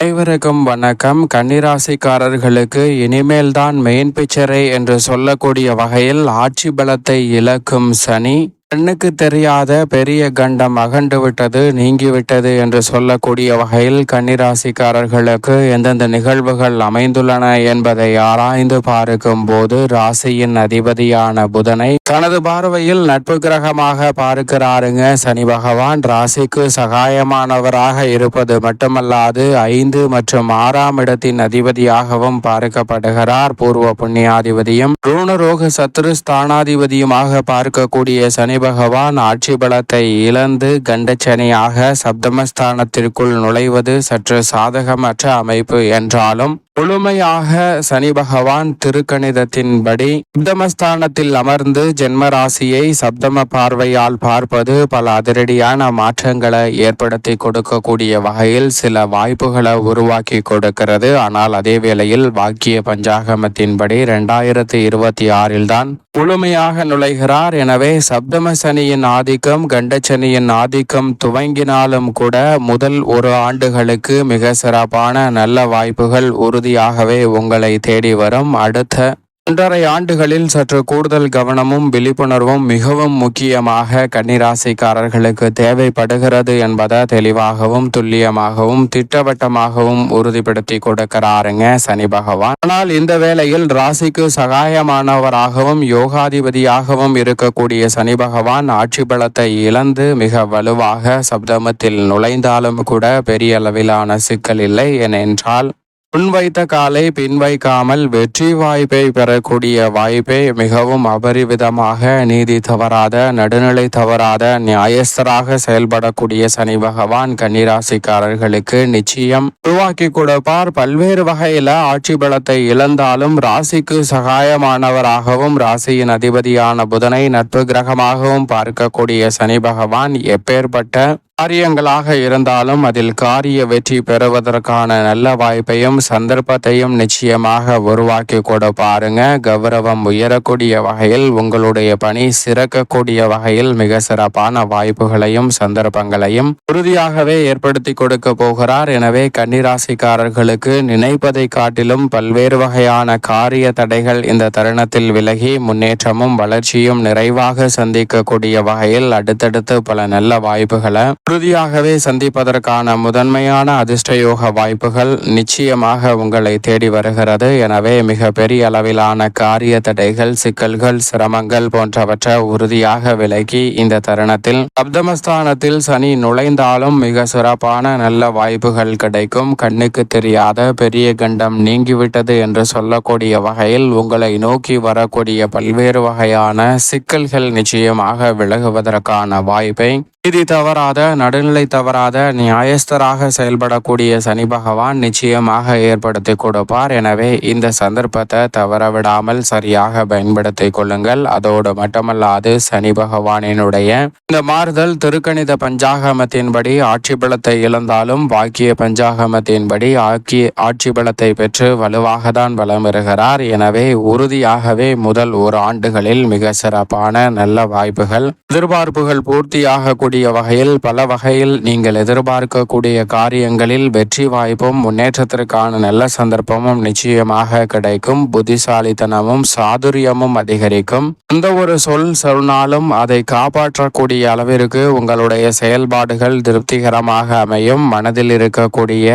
அனைவருக்கும் வணக்கம். கன்னிராசிக்காரர்களுக்கு இனிமேல் தான் மெயின் பிக்சரே என்று சொல்லக்கூடிய வகையில் ஆட்சி பலத்தை இழக்கும் சனி. கண்ணுக்கு தெரியாத பெரிய கண்டம் அகண்டு விட்டது நீங்கிவிட்டது என்று சொல்லக்கூடிய வகையில் கன்னிராசிக்காரர்களுக்கு எந்தெந்த நிகழ்வுகள் அமைந்துள்ளன என்பதை ஆராய்ந்து பார்க்கும் போது ராசியின் அதிபதியான புதனை தனது பார்வையில் நட்பு கிரகமாக பார்க்கிறாருங்க. சனி பகவான் ராசிக்கு சகாயமானவராக இருப்பது மட்டுமல்லாது ஐந்து மற்றும் ஆறாம் இடத்தின் அதிபதியாகவும் பார்க்கப்படுகிறார். பூர்வ புண்ணியாதிபதியும் ருணரோக சத்ரு ஸ்தானாதிபதியுமாக பார்க்கக்கூடிய சனி பகவான் ஆட்சி பலத்தை இழந்து கண்டச்சனியாக சப்தமஸ்தானத்திற்குள் நுழைவது சற்று சாதகமற்ற அமைப்பு என்றாலும் முழுமையாக சனி பகவான் திருக்கணிதத்தின்படி சப்தமஸ்தானத்தில் அமர்ந்து ஜென்ம ராசியை சப்தம பார்வையால் பார்ப்பது பல அதிரடியான மாற்றங்களை ஏற்படுத்தி கொடுக்கக்கூடிய வகையில் சில வாய்ப்புகளை உருவாக்கி கொடுக்கிறது. ஆனால் அதே வேளையில் வாக்கிய பஞ்சாகமத்தின்படி இரண்டாயிரத்தி இருபத்தி ஆறில் தான் முழுமையாக நுழைகிறார். எனவே சப்தம சனியின் ஆதிக்கம் கண்டச்சனியின் ஆதிக்கம் துவங்கினாலும் கூட முதல் ஒரு ஆண்டுகளுக்கு மிக சிறப்பான நல்ல வாய்ப்புகள் உறுதியாகவே உங்களை தேடி வரும். அடுத்த ஒன்றரை ஆண்டுகளில் சற்று கூடுதல் கவனமும் விழிப்புணர்வும் மிகவும் முக்கியமாக கன்னிராசிக்காரர்களுக்கு தேவைப்படுகிறது என்பதை தெளிவாகவும் துல்லியமாகவும் திட்டவட்டமாகவும் உறுதிப்படுத்தி கொடுக்கிறாருங்க சனி பகவான். ஆனால் இந்த வேளையில் ராசிக்கு சகாயமானவராகவும் யோகாதிபதியாகவும் இருக்கக்கூடிய சனி பகவான் ஆட்சி பலத்தை இழந்து மிக வலுவாக சப்தமத்தில் நுழைந்தாலும் கூட பெரிய அளவிலான சிக்கல் இல்லை. ஏனென்றால் முன்வைத்த காலை பின்வைக்காமல் வெற்றி வாய்ப்பை பெறக்கூடிய வாய்ப்பை மிகவும் அபரிவிதமாக நீதி தவறாத நடுநிலை தவறாத நியாயஸ்தராக செயல்படக்கூடிய சனி பகவான் கன்னிராசிக்காரர்களுக்கு நிச்சயம் உருவாக்கி கொடுப்பார். பல்வேறு வகையில ஆட்சி பலத்தை இழந்தாலும் ராசிக்கு சகாயமானவராகவும் ராசியின் அதிபதியான புதனை நட்பு கிரகமாகவும் பார்க்கக்கூடிய சனி பகவான் எப்பேற்பட்ட காரியங்களாக இருந்தாலும் அதில் காரிய வெற்றி பெறுவதற்கான நல்ல வாய்ப்பையும் சந்தர்ப்பத்தையும் நிச்சயமாக உருவாக்கி கூட பாருங்க. கௌரவம் உயரக்கூடிய வகையில் உங்களுடைய பணி சிறக்கக்கூடிய வகையில் மிக சிறப்பான வாய்ப்புகளையும் சந்தர்ப்பங்களையும் உறுதியாகவே ஏற்படுத்தி கொடுக்க போகிறார். எனவே கன்னிராசிக்காரர்களுக்கு நினைப்பதை காட்டிலும் பல்வேறு வகையான காரிய தடைகள் இந்த தருணத்தில் விலகி முன்னேற்றமும் வளர்ச்சியும் நிறைவாக சந்திக்கக்கூடிய வகையில் அடுத்தடுத்து பல நல்ல வாய்ப்புகளை உறுதியாகவே சந்திப்பதற்கான முதன்மையான அதிர்ஷ்டயோக வாய்ப்புகள் நிச்சயமாக உங்களை தேடி வருகிறது. எனவே மிக பெரிய அளவிலான காரிய தடைகள் சிக்கல்கள் சிரமங்கள் போன்றவற்றை உறுதியாக விலகி இந்த தருணத்தில் சப்தமஸ்தானத்தில் சனி நுழைந்தாலும் மிக சிறப்பான நல்ல வாய்ப்புகள் கிடைக்கும். கண்ணுக்கு தெரியாத பெரிய கண்டம் நீங்கிவிட்டது என்று சொல்லக்கூடிய வகையில் உங்களை நோக்கி வரக்கூடிய பல்வேறு வகையான சிக்கல்கள் நிச்சயமாக விலகுவதற்கான வாய்ப்பை இது தவறாத நடுநிலை தவறாத நியாயஸ்தராக செயல்படக்கூடிய சனி பகவான் நிச்சயமாக ஏற்படுத்தி கொடுப்பார். எனவே இந்த சந்தர்ப்பத்தை தவறவிடாமல் சரியாக பயன்படுத்தி கொள்ளுங்கள். அதோடு மட்டுமல்லாது சனி பகவானினுடைய இந்த மாறுதல் திருக்கணித பஞ்சாகமத்தின்படி ஆட்சி பலத்தை இழந்தாலும் வாக்கிய பஞ்சாகமத்தின்படி ஆக்கிய ஆட்சி பலத்தை பெற்று வலுவாக தான் பலம் பெறுகிறார் எனவே உறுதியாகவே முதல் ஒரு ஆண்டுகளில் மிக சிறப்பான நல்ல வாய்ப்புகள் எதிர்பார்ப்புகள் பூர்த்தியாகக்கூடிய வகையில் பல வகையில் நீங்கள் எதிர்பார்க்கக்கூடிய காரியங்களில் வெற்றி வாய்ப்பும் முன்னேற்றத்திற்கான நல்ல சந்தர்ப்பமும் நிச்சயமாக கிடைக்கும். புத்திசாலித்தனமும் சாதுரியமும் அதிகரிக்கும். எந்த ஒரு சொல் சொன்னாலும் அதை காப்பாற்றக்கூடிய அளவிற்கு உங்களுடைய செயல்பாடுகள் திருப்திகரமாக அமையும். மனதில் இருக்கக்கூடிய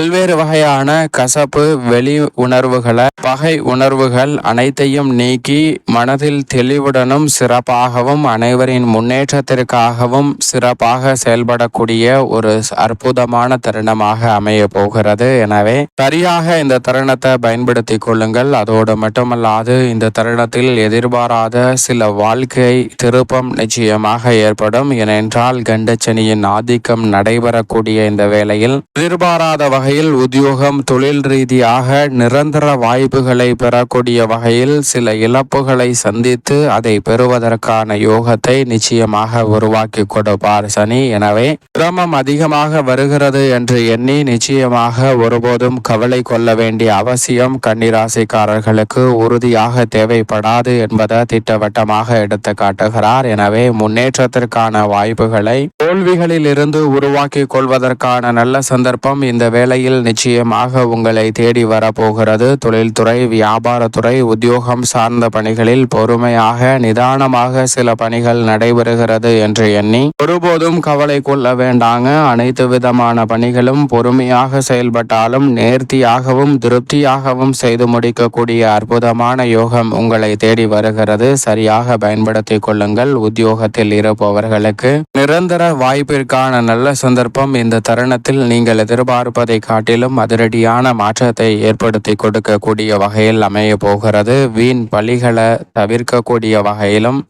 பல்வேறு வகையான கசப்பு வெளி உணர்வுகளை பகை உணர்வுகள் அனைத்தையும் நீக்கி மனதில் தெளிவுடனும் சிறப்பாகவும் அனைவரின் முன்னேற்றத்திற்காகவும் சிறப்பாக செயல்படக்கூடிய ஒரு அற்புதமான தருணமாக அமைய போகிறது. எனவே சரியாக இந்த தருணத்தை பயன்படுத்தி கொள்ளுங்கள். அதோடு மட்டுமல்லாது இந்த தருணத்தில் எதிர்பாராத சில வாழ்க்கை திருப்பம் நிச்சயமாக ஏற்படும். ஏனென்றால் கண்டச்சனியின் ஆதிக்கம் நடைபெறக்கூடிய இந்த வேளையில் எதிர்பாராத வகை வகையில் உத்தியோகம் தொழில் ரீதியாக நிரந்தர வாய்ப்புகளை பெறக்கூடிய வகையில் சில இழப்புகளை சந்தித்து அதை பெறுவதற்கான யோகத்தை நிச்சயமாக உருவாக்கி கொடுப்பார் சனி. எனவே சிரமம் அதிகமாக வருகிறது என்று எண்ணி நிச்சயமாக ஒருபோதும் கவலை கொள்ள வேண்டிய அவசியம் கன்னிராசிக்காரர்களுக்கு உறுதியாக தேவைப்படாது என்பதை திட்டவட்டமாக எடுத்து காட்டுகிறார். எனவே முன்னேற்றத்திற்கான வாய்ப்புகளை தோல்விகளில் இருந்து உருவாக்கி கொள்வதற்கான நல்ல சந்தர்ப்பம் இந்த வேலை வேலையில் நிச்சயமாக உங்களை தேடி வரப்போகிறது. தொழில்துறை வியாபாரத்துறை உத்தியோகம் சார்ந்த பணிகளில் பொறுமையாக நிதானமாக சில பணிகள் நடைபெறுகிறது என்று எண்ணி ஒருபோதும் கவலை கொள்ள வேண்டாங்க. அனைத்து விதமான பணிகளும் பொறுமையாக செயல்பட்டாலும் நேர்த்தியாகவும் திருப்தியாகவும் செய்து முடிக்கக்கூடிய அற்புதமான யோகம் உங்களை தேடி வருகிறது. சரியாக பயன்படுத்திக் கொள்ளுங்கள். உத்தியோகத்தில் இருப்பவர்களுக்கு நிரந்தர வாய்ப்பிற்கான நல்ல சந்தர்ப்பம் இந்த தருணத்தில் நீங்கள் எதிர்பார்ப்பதை காட்டிலும் அதிரடியான மாற்றத்தை ஏற்படுத்தி கொடுக்கக்கூடிய வகையில் அமைய போகிறது. வீண் பலிகளை தவிர்க்கக்கூடிய வகையிலும்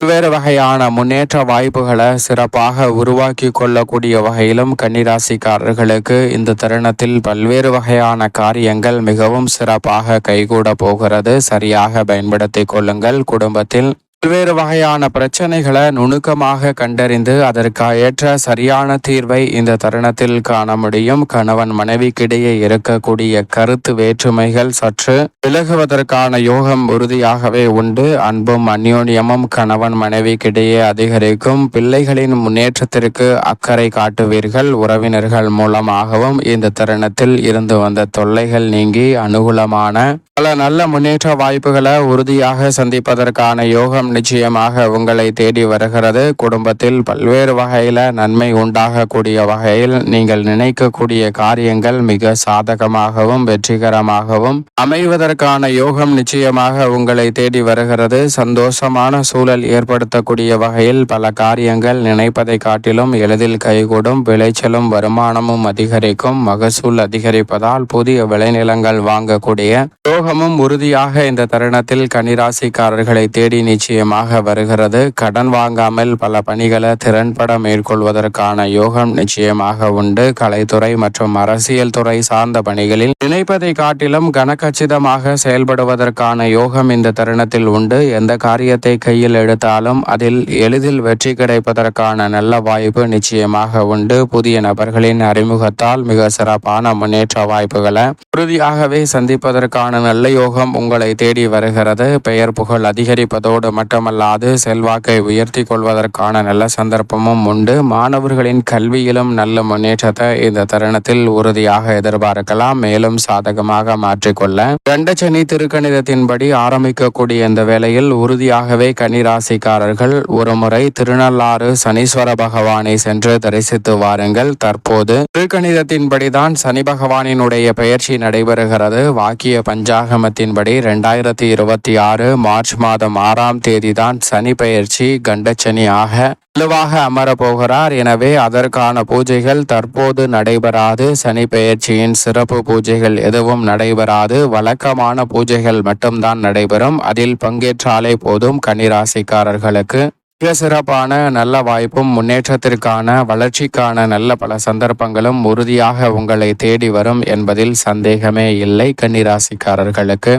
பல்வேறு வகையான முன்னேற்ற வாய்ப்புகளை சிறப்பாக உருவாக்கி கொள்ளக்கூடிய வகையிலும் கன்னிராசிக்காரர்களுக்கு இந்த தருணத்தில் பல்வேறு வகையான காரியங்கள் மிகவும் சிறப்பாக கைகூட போகிறது. சரியாக பயன்படுத்தி கொள்ளுங்கள். குடும்பத்தில் பல்வேறு வகையான பிரச்சனைகளை நுணுக்கமாக கண்டறிந்து அதற்கு ஏற்ற சரியான தீர்வை இந்த தருணத்தில் காண முடியும். கணவன் மனைவிக்கிடையே இருக்கக்கூடிய கருத்து வேற்றுமைகள் சற்று விலகுவதற்கான யோகம் உறுதியாகவே உண்டு. அன்பும் அந்யோன்யமும் கணவன் மனைவிக்கிடையே அதிகரிக்கும். பிள்ளைகளின் முன்னேற்றத்திற்கு அக்கறை காட்டுவீர்கள். உறவினர்கள் மூலமாகவும் இந்த தருணத்தில் இருந்து வந்த தொல்லைகள் நீங்கி அனுகூலமான பல நல்ல முன்னேற்ற வாய்ப்புகளை உறுதியாக சந்திப்பதற்கான யோகம் நிச்சயமாக உங்களை தேடி வருகிறது. குடும்பத்தில் பல்வேறு வகையில நன்மை உண்டாகக்கூடிய வகையில் நீங்கள் நினைக்கக்கூடிய காரியங்கள் மிக சாதகமாகவும் வெற்றிகரமாகவும் அமைவதற்கான யோகம் நிச்சயமாக உங்களை தேடி வருகிறது. சந்தோஷமான சூழல் ஏற்படுத்தக்கூடிய வகையில் பல காரியங்கள் நினைப்பதை காட்டிலும் எளிதில் கைகூடும். விளைச்சலும் வருமானமும் அதிகரிக்கும். மகசூல் அதிகரிப்பதால் புதிய விளைநிலங்கள் வாங்கக்கூடிய யோகமும் உறுதியாக இந்த தருணத்தில் கனிராசிக்காரர்களை தேடி நிச்சயமாக வருகிறது. கடன் வாங்காமல் பல பணிகளை திறன்பட மேற்கொள்வதற்கான யோகம் நிச்சயமாக உண்டு. கலைத்துறை மற்றும் அரசியல் துறை சார்ந்த பணிகளில் நினைப்பதை காட்டிலும் கனக்கச்சிதமாக செயல்படுவதற்கான யோகம் இந்த தருணத்தில் உண்டு. எந்த காரியத்தை கையில் எடுத்தாலும் அதில் எளிதில் வெற்றி கிடைப்பதற்கான நல்ல வாய்ப்பு நிச்சயமாக உண்டு. புதிய நபர்களின் அறிமுகத்தால் மிக சிறப்பான முன்னேற்ற வாய்ப்புகளை உறுதியாகவே சந்திப்பதற்கான நல்ல யோகம் உங்களை தேடி வருகிறது. பெயர் புகழ் அதிகரிப்பதோடு மட்டுமல்லாது செல்வாக்கை உயர்த்தி கொள்வதற்கான நல்ல சந்தர்ப்பமும் உண்டு. மாணவர்களின் கல்வியிலும் நல்ல முன்னேற்றத்தை இந்த தருணத்தில் உறுதியாக எதிர்பார்க்கலாம். மேலும் சாதகமாக மாற்றிக்கொள்ள. கண்டச்சனி திருக்கணிதத்தின்படி ஆரம்பிக்கக்கூடிய இந்த வேளையில் உறுதியாகவே கன்னிராசிக்காரர்கள் ஒருமுறை திருநள்ளாறு சனீஸ்வர பகவானை சென்று தரிசித்து வாருங்கள். தற்போது திருக்கணிதத்தின்படிதான் சனி பகவானினுடைய பெயர்ச்சி நடைபெறுகிறது. வாக்கிய பஞ்சாகமத்தின்படி இரண்டாயிரத்தி இருபத்தி ஆறு மார்ச் மாதம் ஆறாம் தேதி தேதிதான் சனி பெயர்ச்சி கண்டச்சனி ஆக வலுவாக அமரப்போகிறார். எனவே அதற்கான பூஜைகள் தற்போது நடைபெறாது. சனி பெயர்ச்சியின் சிறப்பு பூஜைகள் எதுவும் நடைபெறாது. வழக்கமான பூஜைகள் மட்டும்தான் நடைபெறும். அதில் பங்கேற்றாலே போதும் கன்னிராசிக்காரர்களுக்கு. மிக சிறப்பான நல்ல வாய்ப்பும் முன்னேற்றத்திற்கான வளர்ச்சிக்கான நல்ல பல சந்தர்ப்பங்களும் உறுதியாக உங்களை தேடி வரும் என்பதில் சந்தேகமே இல்லை கன்னிராசிக்காரர்களுக்கு.